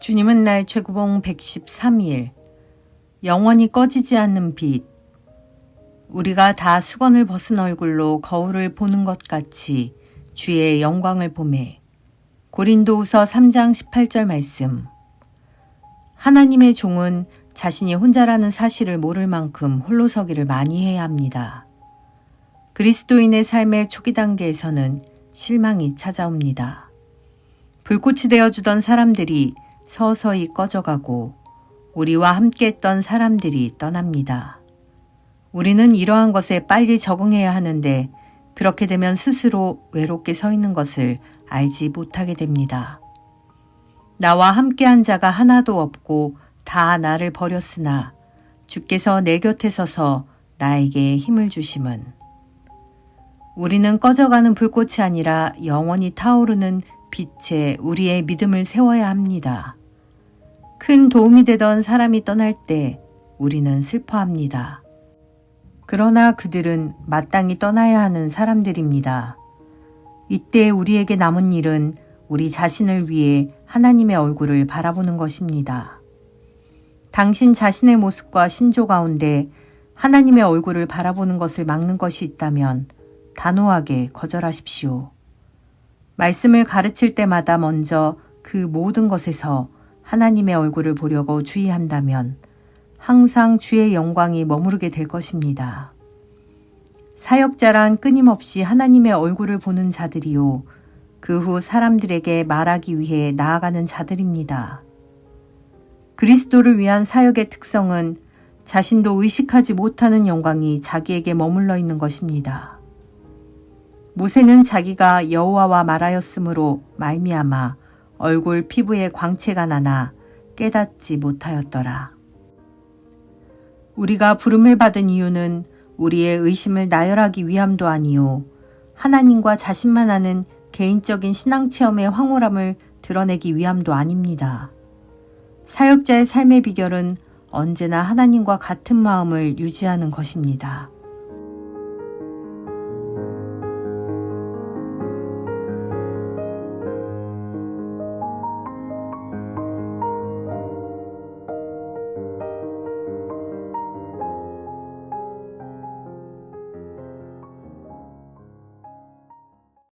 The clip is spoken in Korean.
주님은 날 최고봉 113일 영원히 꺼지지 않는 빛 우리가 다 수건을 벗은 얼굴로 거울을 보는 것 같이 주의 영광을 보매 고린도후서 3장 18절 말씀 하나님의 종은 자신이 혼자라는 사실을 모를 만큼 홀로 서기를 많이 해야 합니다. 그리스도인의 삶의 초기 단계에서는 실망이 찾아옵니다. 불꽃이 되어주던 사람들이 서서히 꺼져가고 우리와 함께 했던 사람들이 떠납니다. 우리는 이러한 것에 빨리 적응해야 하는데 그렇게 되면 스스로 외롭게 서 있는 것을 알지 못하게 됩니다. 나와 함께 한 자가 하나도 없고 다 나를 버렸으나 주께서 내 곁에 서서 나에게 힘을 주심은 우리는 꺼져가는 불꽃이 아니라 영원히 타오르는 빛에 우리의 믿음을 세워야 합니다. 큰 도움이 되던 사람이 떠날 때 우리는 슬퍼합니다. 그러나 그들은 마땅히 떠나야 하는 사람들입니다. 이때 우리에게 남은 일은 우리 자신을 위해 하나님의 얼굴을 바라보는 것입니다. 당신 자신의 모습과 신조 가운데 하나님의 얼굴을 바라보는 것을 막는 것이 있다면 단호하게 거절하십시오. 말씀을 가르칠 때마다 먼저 그 모든 것에서 하나님의 얼굴을 보려고 주의한다면 항상 주의 영광이 머무르게 될 것입니다. 사역자란 끊임없이 하나님의 얼굴을 보는 자들이요. 그 후 사람들에게 말하기 위해 나아가는 자들입니다. 그리스도를 위한 사역의 특성은 자신도 의식하지 못하는 영광이 자기에게 머물러 있는 것입니다. 모세는 자기가 여호와와 말하였으므로 말미암아 얼굴 피부에 광채가 나나 깨닫지 못하였더라. 우리가 부름을 받은 이유는 우리의 의심을 나열하기 위함도 아니요 하나님과 자신만 아는 개인적인 신앙 체험의 황홀함을 드러내기 위함도 아닙니다. 사역자의 삶의 비결은 언제나 하나님과 같은 마음을 유지하는 것입니다.